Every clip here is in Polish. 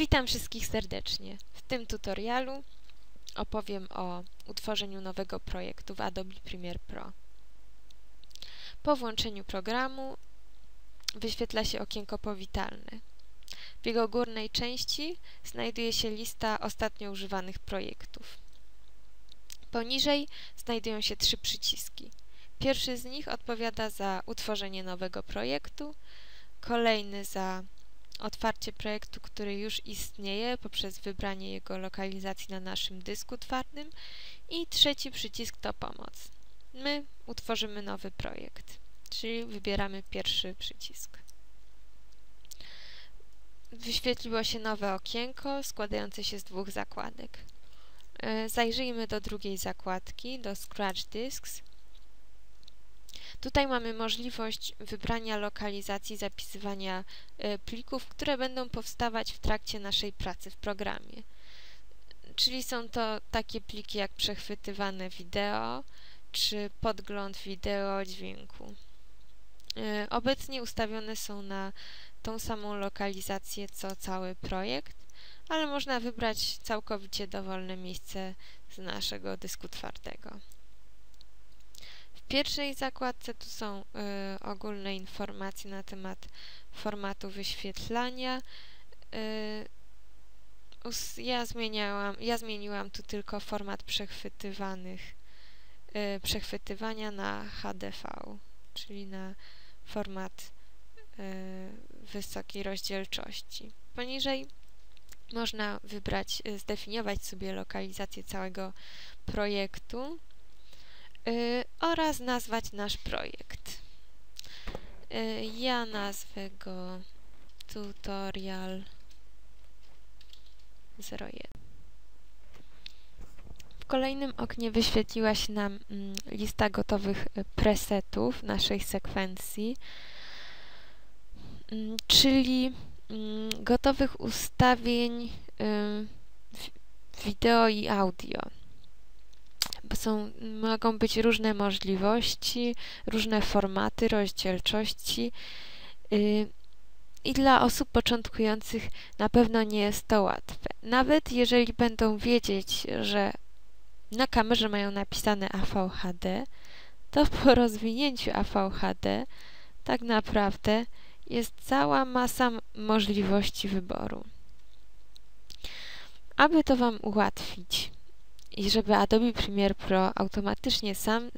Witam wszystkich serdecznie. W tym tutorialu opowiem o utworzeniu nowego projektu w Adobe Premiere Pro. Po włączeniu programu wyświetla się okienko powitalne. W jego górnej części znajduje się lista ostatnio używanych projektów. Poniżej znajdują się trzy przyciski. Pierwszy z nich odpowiada za utworzenie nowego projektu, kolejny za otwarcie projektu, który już istnieje poprzez wybranie jego lokalizacji na naszym dysku twardym i trzeci przycisk to pomoc. My utworzymy nowy projekt, czyli wybieramy pierwszy przycisk. Wyświetliło się nowe okienko składające się z dwóch zakładek. E, zajrzyjmy do drugiej zakładki, do Scratch Disks Tutaj mamy możliwość wybrania lokalizacji zapisywania e, plików, które będą powstawać w trakcie naszej pracy w programie. Czyli są to takie pliki jak przechwytywane wideo, czy podgląd wideo, dźwięku. E, obecnie ustawione są na tą samą lokalizację co cały projekt, ale można wybrać całkowicie dowolne miejsce z naszego dysku twardego pierwszej zakładce tu są y, ogólne informacje na temat formatu wyświetlania. Y, ja, zmieniałam, ja zmieniłam tu tylko format przechwytywanych, y, przechwytywania na HDV, czyli na format y, wysokiej rozdzielczości. Poniżej można wybrać, y, zdefiniować sobie lokalizację całego projektu Y, oraz nazwać nasz projekt. Y, ja nazwę go tutorial 01. W kolejnym oknie wyświetliła się nam mm, lista gotowych y, presetów naszej sekwencji, mm, czyli mm, gotowych ustawień wideo i audio są, mogą być różne możliwości, różne formaty rozdzielczości yy, i dla osób początkujących na pewno nie jest to łatwe. Nawet jeżeli będą wiedzieć, że na kamerze mają napisane AVHD, to po rozwinięciu AVHD tak naprawdę jest cała masa możliwości wyboru. Aby to Wam ułatwić, i żeby Adobe Premiere Pro automatycznie sam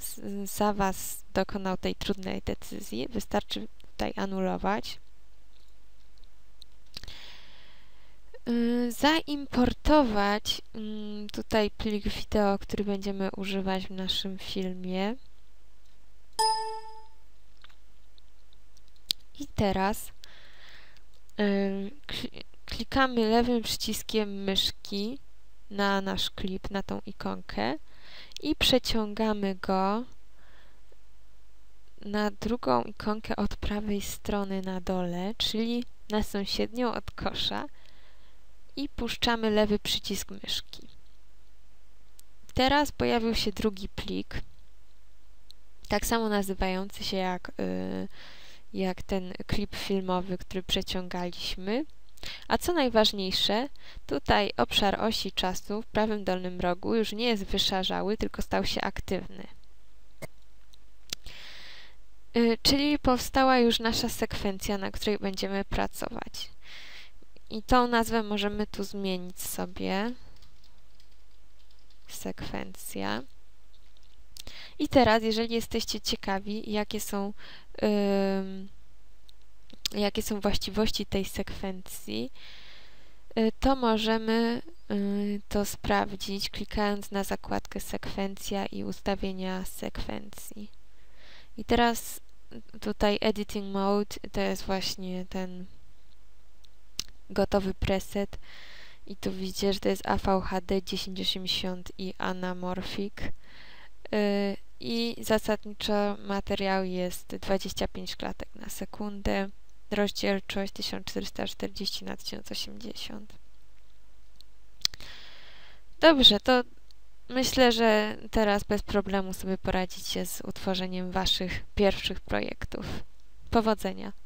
za Was dokonał tej trudnej decyzji, wystarczy tutaj anulować. Y, zaimportować mm, tutaj plik wideo, który będziemy używać w naszym filmie. I teraz y, klikamy lewym przyciskiem myszki na nasz klip, na tą ikonkę i przeciągamy go na drugą ikonkę od prawej strony na dole, czyli na sąsiednią od kosza i puszczamy lewy przycisk myszki. Teraz pojawił się drugi plik, tak samo nazywający się jak, yy, jak ten klip filmowy, który przeciągaliśmy. A co najważniejsze, tutaj obszar osi czasu w prawym dolnym rogu już nie jest wyszarzały, tylko stał się aktywny. Yy, czyli powstała już nasza sekwencja, na której będziemy pracować. I tą nazwę możemy tu zmienić sobie. Sekwencja. I teraz, jeżeli jesteście ciekawi, jakie są yy, jakie są właściwości tej sekwencji, y, to możemy y, to sprawdzić klikając na zakładkę sekwencja i ustawienia sekwencji. I teraz tutaj editing mode to jest właśnie ten gotowy preset. I tu widzicie, że to jest AVHD 1080 i anamorphic y, i zasadniczo materiał jest 25 klatek na sekundę rozdzielczość 1440 na 1080. Dobrze, to myślę, że teraz bez problemu sobie poradzicie z utworzeniem Waszych pierwszych projektów. Powodzenia!